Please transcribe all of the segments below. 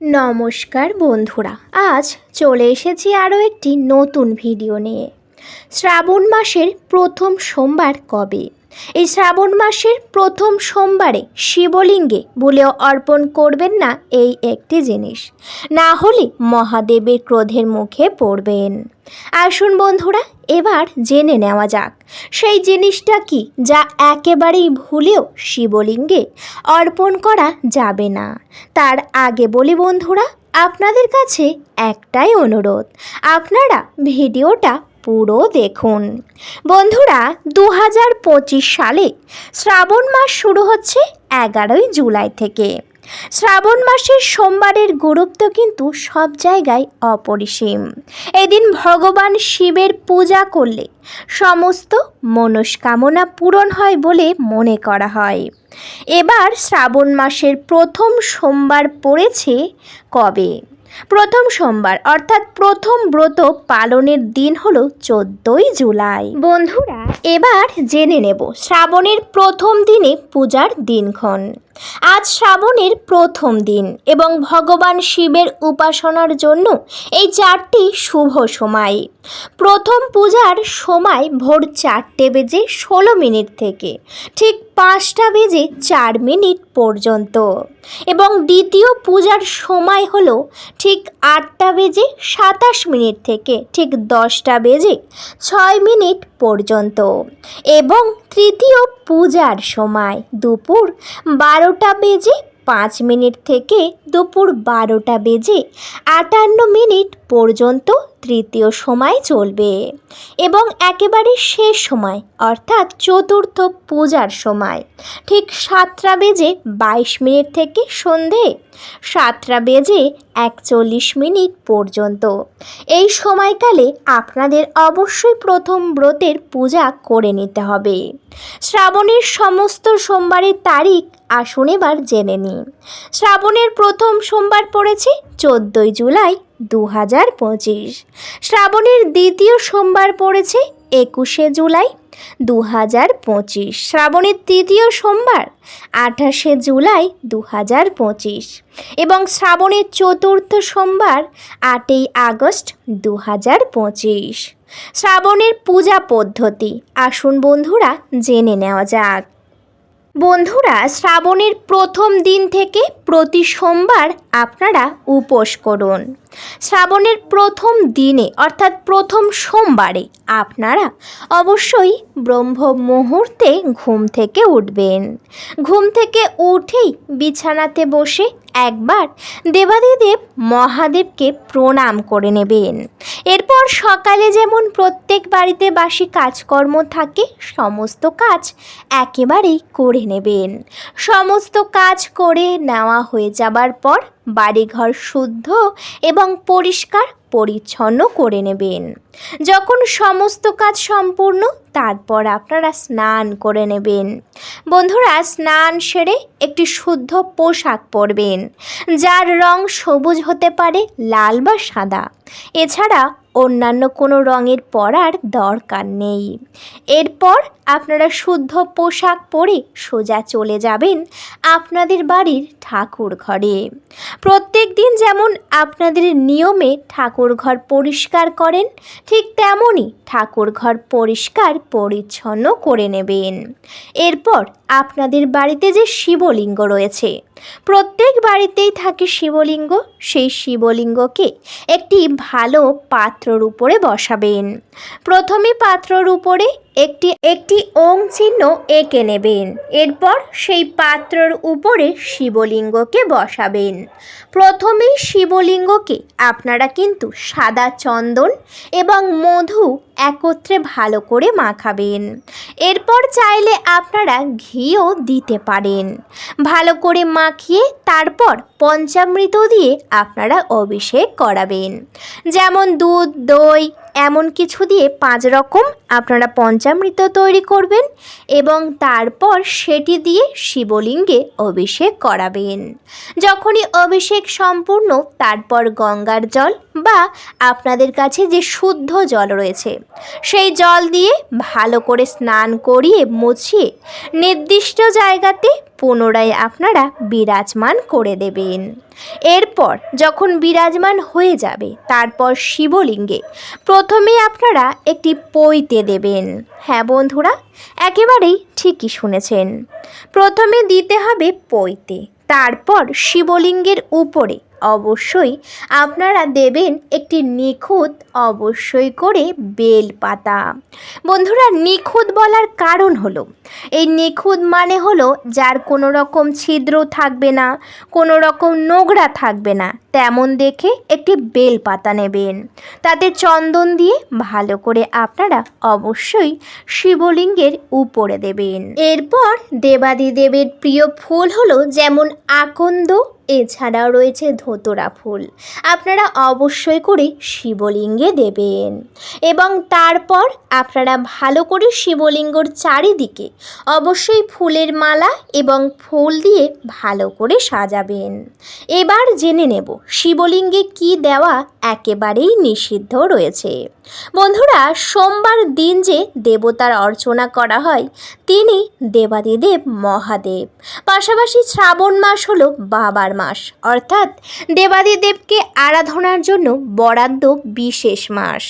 নমস্কার বন্ধুরা, আজ চলে এসেছি আরও একটি নতুন ভিডিও নিয়ে। শ্রাবণ মাসের প্রথম সোমবার কবে? এই শ্রাবণ মাসের প্রথম সোমবারে শিবলিঙ্গে বলেও অর্পণ করবেন না এই একটি জিনিস। না হলে মহাদেবের ক্রোধের মুখে পড়বেন। আসুন বন্ধুরা, এবার জেনে নেওয়া যাক, সেই জিনিসটা কি যা একেবারেই ভুলেও শিবলিঙ্গে অর্পণ করা যাবে না? তার আগে বলি বন্ধুরা, আপনাদের কাছে একটাই অনুরোধ, আপনারা ভিডিওটা পুরো দেখুন। বন্ধুরা দু হাজার পঁচিশ সালে শ্রাবণ মাস শুরু হচ্ছে এগারোই জুলাই থেকে। শ্রাবণ মাসের সোমবারের গুরুত্ব কিন্তু সব জায়গায় অপরিসীম। এদিন ভগবান শিবের পূজা করলে সমস্ত মনস্কামনা পূরণ হয় বলে মনে করা হয়। এবার শ্রাবণ মাসের প্রথম সোমবার পড়েছে কবে? প্রথম সোমবার, অর্থাৎ প্রথম ব্রত পালনের দিন হলো চোদ্দই জুলাই। বন্ধুরা, এবার জেনে নেব শ্রাবণের প্রথম দিনে পূজার দিনক্ষণ। আজ শ্রাবণের প্রথম দিন এবং ভগবান শিবের উপাসনার জন্য এই চারটি শুভ সময়। প্রথম পূজার সময় ভোর চারটে বেজে ষোলো মিনিট থেকে, ঠিক পাঁচটা বেজে চার মিনিট পর্যন্ত। এবং দ্বিতীয় পূজার সময় হলো ঠিক আটটা বেজে সাতাশ মিনিট থেকে, ঠিক দশটা বেজে ছয় মিনিট পর্যন্ত। এবং তৃতীয় পূজার সময় দুপুর বারোটা বেজে পাঁচ মিনিট থেকে দুপুর বারোটা বেজে আটান্ন মিনিট পর্যন্ত তৃতীয় সময় চলবে এবং একেবারে শেষ সময়, অর্থাৎ চতুর্থ পূজার সময়। ঠিক সাতটা বেজে বাইশ মিনিট থেকে সন্ধে সাতটা বেজে একচল্লিশ মিনিট পর্যন্ত। এই সময়কালে আপনাদের অবশ্যই প্রথম ব্রতের পূজা করে নিতে হবে। শ্রাবণের সমস্ত সোমবারের তারিখ আসুন এবার জেনে নিই। শ্রাবণের প্রথম সোমবার পড়েছে চোদ্দোই জুলাই দু হাজার পঁচিশ। শ্রাবণের দ্বিতীয় সোমবার পড়েছে একুশে জুলাই দু হাজার পঁচিশ। শ্রাবণের তৃতীয় সোমবার আঠাশে জুলাই দু হাজার পঁচিশ। এবং শ্রাবণের চতুর্থ সোমবার আটই আগস্ট দু হাজার পঁচিশ। শ্রাবণের পূজা পদ্ধতি আসুন বন্ধুরা জেনে নেওয়া যাক। বন্ধুরা, শ্রাবণের প্রথম দিন থেকে প্রতি সোমবার আপনারা উপোস করুন। শ্রাবণের প্রথম দিনে, অর্থাৎ প্রথম সোমবারে আপনারা অবশ্যই ব্রহ্ম মুহূর্তে ঘুম থেকে উঠবেন। ঘুম থেকে উঠেই বিছানাতে বসে একবার দেবাদিদেব মহাদেবকে প্রণাম করে নেবেন। এরপর সকালে যেমন প্রত্যেক বাড়িতে বাসি কাজকর্ম থাকে, সমস্ত কাজ একেবারেই করে নেবেন। সমস্ত কাজ করে নেওয়া হয়ে যাবার পর বাড়িঘর শুদ্ধ এবং পরিষ্কার পরিচ্ছন্ন করে নেবেন। যখন সমস্ত কাজ সম্পূর্ণ তারপর আপনারা স্নান করে নেবেন। বন্ধুরা, স্নান সেরে একটি শুদ্ধ পোশাক পরবেন, যার রং সবুজ হতে পারে লাল বা সাদা। এছাড়া অন্যান্য কোনো রঙের পরার দরকার নেই। এরপর আপনারা শুদ্ধ পোশাক পরে সোজা চলে যাবেন আপনাদের বাড়ির ঠাকুর ঘরে প্রত্যেক দিন যেমন আপনাদের নিয়মে ঠাকুর ঘর পরিষ্কার করেন, ঠিক তেমনই ঠাকুর ঘর পরিষ্কার পরিচ্ছন্ন করে নেবেন। এরপর আপনাদের বাড়িতে যে শিবলিঙ্গ রয়েছে প্রত্যেক বাড়িতেই থাকে শিবলিঙ্গ সেই শিবলিঙ্গকে একটি ভালো পাত্রর উপরে বসাবেন। প্রথমে পাত্রর উপরে একটি একটি ওম চিহ্ন এঁকে নেবেন। এরপর সেই পাত্রর উপরে শিবলিঙ্গকে বসাবেন। প্রথমেই শিবলিঙ্গকে আপনারা কিন্তু সাদা চন্দন এবং মধু একত্রে ভালো করে মাখাবেন। এরপর চাইলে আপনারা ঘিও দিতে পারেন। ভালো করে মাখিয়ে তারপর পঞ্চামৃত দিয়ে আপনারা অভিষেক করাবেন। যেমন দুধ, দই এমন কিছু দিয়ে পাঁচ রকম আপনারা পঞ্চামৃত তৈরি করবেন এবং তারপর সেটি দিয়ে শিবলিঙ্গে অভিষেক করাবেন। যখনই অভিষেক সম্পূর্ণ, তারপর গঙ্গার জল বা আপনাদের কাছে যে শুদ্ধ জল রয়েছে, সেই জল দিয়ে ভালো করে স্নান করিয়ে মুছিয়ে নির্দিষ্ট জায়গাতে পুনরায় আপনারা বিরাজমান করে দেবেন। এরপর যখন বিরাজমান হয়ে যাবে, তারপর শিবলিঙ্গে প্রথমে আপনারা একটি পইতে দেবেন। হ্যাঁ বন্ধুরা, একেবারেই ঠিকই শুনেছেন। প্রথমে দিতে হবে পইতে তারপর শিবলিঙ্গের উপরে অবশ্যই আপনারা দেবেন একটি নিখুঁত অবশ্যই করে বেল পাতা বন্ধুরা, নিখুঁত বলার কারণ হলো, এই নিখুঁত মানে হলো যার কোনো রকম ছিদ্র থাকবে না, কোনো রকম নোংরা থাকবে না, তেমন দেখে একটি বেল পাতা নেবেন। তাতে চন্দন দিয়ে ভালো করে আপনারা অবশ্যই শিবলিঙ্গের উপরে দেবেন। এরপর দেবাদিদেবের প্রিয় ফুল হলো যেমন আকন্দ এছাড়াও রয়েছে ধোতরা ফুল। আপনারা অবশ্যই করে শিবলিঙ্গে দেবেন। এবং তারপর আপনারা ভালো করে শিবলিঙ্গর চারিদিকে অবশ্যই ফুলের মালা এবং ফুল দিয়ে ভালো করে সাজাবেন। এবার জেনে নেব শিবলিঙ্গে কি দেওয়া একেবারেই নিষিদ্ধ রয়েছে। বন্ধুরা, সোমবার দিন যে দেবতার অর্চনা করা হয়, তিনি দেবাদিদেব মহাদেব। পাশাপাশি শ্রাবণ মাস হলো বাবার মাস। অর্থাৎ দেবাদিদেবকে আরাধনার জন্য বরাদ্দ বিশেষ মাস।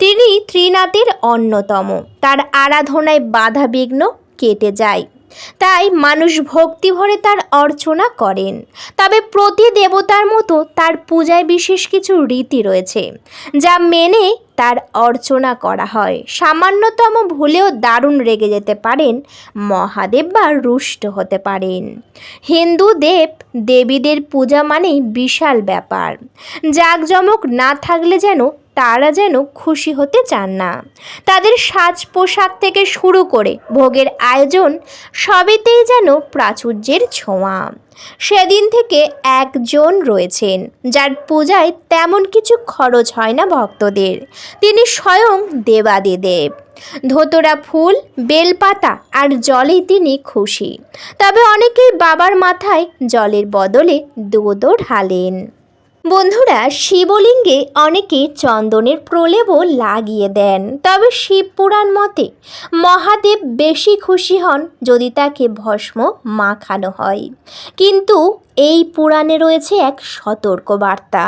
তিনি ত্রিনাথের অন্যতম। তার আরাধনায় বাধা বিঘ্ন কেটে যায়। তাই মানুষ ভক্তি ভরে তার অর্চনা করেন। তবে প্রতি দেবতার মতো তার পূজায় বিশেষ কিছু রীতি রয়েছে, যা মেনে তার অর্চনা করা হয়। সামান্যতম ভুলেও দারুণ রেগে যেতে পারেন, মহাদেব বা রুষ্ট হতে পারেন। হিন্দু দেব দেবীদের পূজা মানেই বিশাল ব্যাপার। জাঁকজমক না থাকলে যেন তারা যেন খুশি হতে চান না। তাদের সাজ পোশাক থেকে শুরু করে ভোগের আয়োজন সবেতেই যেন প্রাচুর্যের ছোঁয়া। সেদিন থেকে একজন রয়েছেন, যার পূজায় তেমন কিছু খরচ হয় না ভক্তদের। তিনি স্বয়ং দেবাদিদেব। ধোতরা ফুল, বেলপাতা আর জলেই তিনি খুশি। তবে অনেকেই বাবার মাথায় জলের বদলে দুধও ঢালেন বন্ধুরা, শিবলিঙ্গে অনেকে চন্দনের প্রলেপও লাগিয়ে দেন। তবে শিবপুরাণ মতে, মহাদেব বেশি খুশি হন যদি তাকে ভস্ম মাখানো হয়। কিন্তু এই পুরাণে রয়েছে এক সতর্ক বার্তা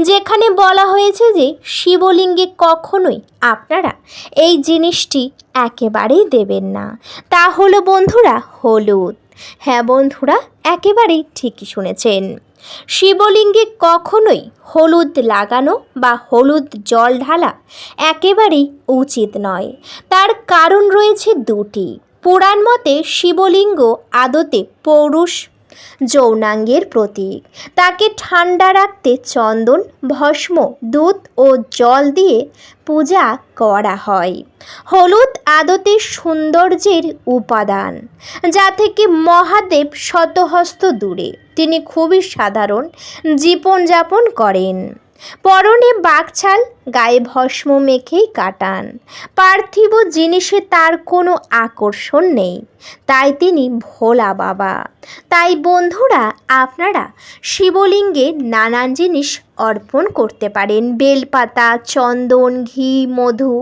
যেখানে বলা হয়েছে যে শিবলিঙ্গে কখনোই আপনারা এই জিনিসটি একেবারেই দেবেন না। তা হলো বন্ধুরা, হলুদ। হ্যাঁ বন্ধুরা, একেবারেই ঠিকই শুনেছেন। শিবলিঙ্গে কখনোই হলুদ লাগানো বা হলুদ জল ঢালা একেবারেই উচিত নয়। তার কারণ রয়েছে দুটি। পুরাণ মতে শিবলিঙ্গ আদতে পৌরুষ যৌনাঙ্গের প্রতীক। তাকে ঠান্ডা রাখতে চন্দন, ভস্ম, দুধ ও জল দিয়ে পূজা করা হয়। হলুদ আদতে সৌন্দর্যের উপাদান, যা থেকে মহাদেব শতহস্ত দূরে। তিনি খুবই সাধারণ জীবনযাপন করেন। পরনে বাঘছাল গায়ে ভস্ম মেখেই কাটান। পার্থিব জিনিসে তার কোনো আকর্ষণ নেই। তাই তিনি ভোলা বাবা। তাই বন্ধুরা, আপনারা শিবলিঙ্গে নানান জিনিস অর্পণ করতে পারেন। বেলপাতা, চন্দন, ঘি, মধু।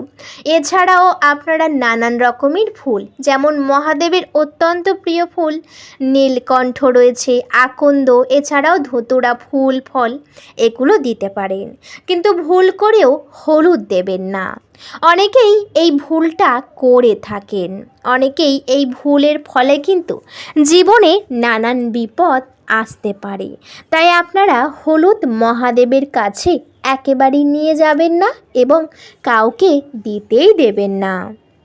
এছাড়াও আপনারা নানান রকমের ফুল, যেমন মহাদেবের অত্যন্ত প্রিয় ফুল, নীলকণ্ঠ রয়েছে, আকন্দ, এছাড়াও ধতুরা ফুল, ফল, এগুলো দিতে পারেন। কিন্তু ভুল করেও হলুদ দেবেন না। অনেকেই এই ভুলটা করে থাকেন। অনেকেই এই ভুলের ফলে কিন্তু জীবনে নানান বিপদ আসতে পারে। তাই আপনারা হলুদ মহাদেবের কাছে একেবারেই নিয়ে যাবেন না এবং কাউকে দিতেই দেবেন না।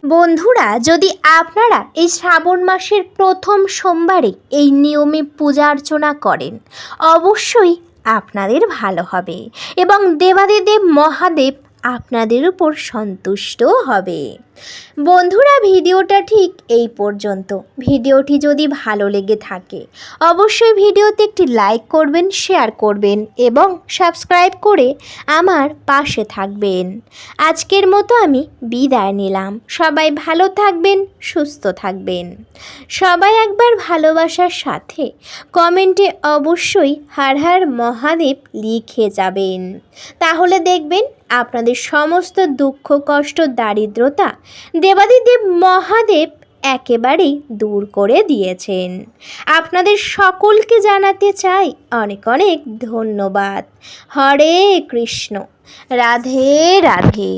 বন্ধুরা, যদি আপনারা এই শ্রাবণ মাসের প্রথম সোমবারে এই নিয়মে পূজা অর্চনা করেন, অবশ্যই আপনাদের ভালো হবে। এবং দেবাদিদেব মহাদেব আপনাদের উপর সন্তুষ্ট হবে। বন্ধুরা, ভিডিওটা ঠিক এই পর্যন্ত। ভিডিওটি যদি ভালো লেগে থাকে, অবশ্যই ভিডিওতে একটি লাইক করবেন, শেয়ার করবেন এবং সাবস্ক্রাইব করে আমার পাশে থাকবেন। আজকের মতো আমি বিদায় নিলাম। সবাই ভালো থাকবেন, সুস্থ থাকবেন। সবাই একবার ভালোবাসার সাথে কমেন্টে অবশ্যই হার হার মহাদেব লিখে যাবেন। তাহলে দেখবেন আপনাদের সমস্ত দুঃখ, কষ্ট, দারিদ্রতা দেবাদিদেব মহাদেব একেবারেই দূর করে দিয়েছেন। আপনাদের সকলকে জানাতে চাই অনেক অনেক ধন্যবাদ। হরে কৃষ্ণ। রাধে রাধে।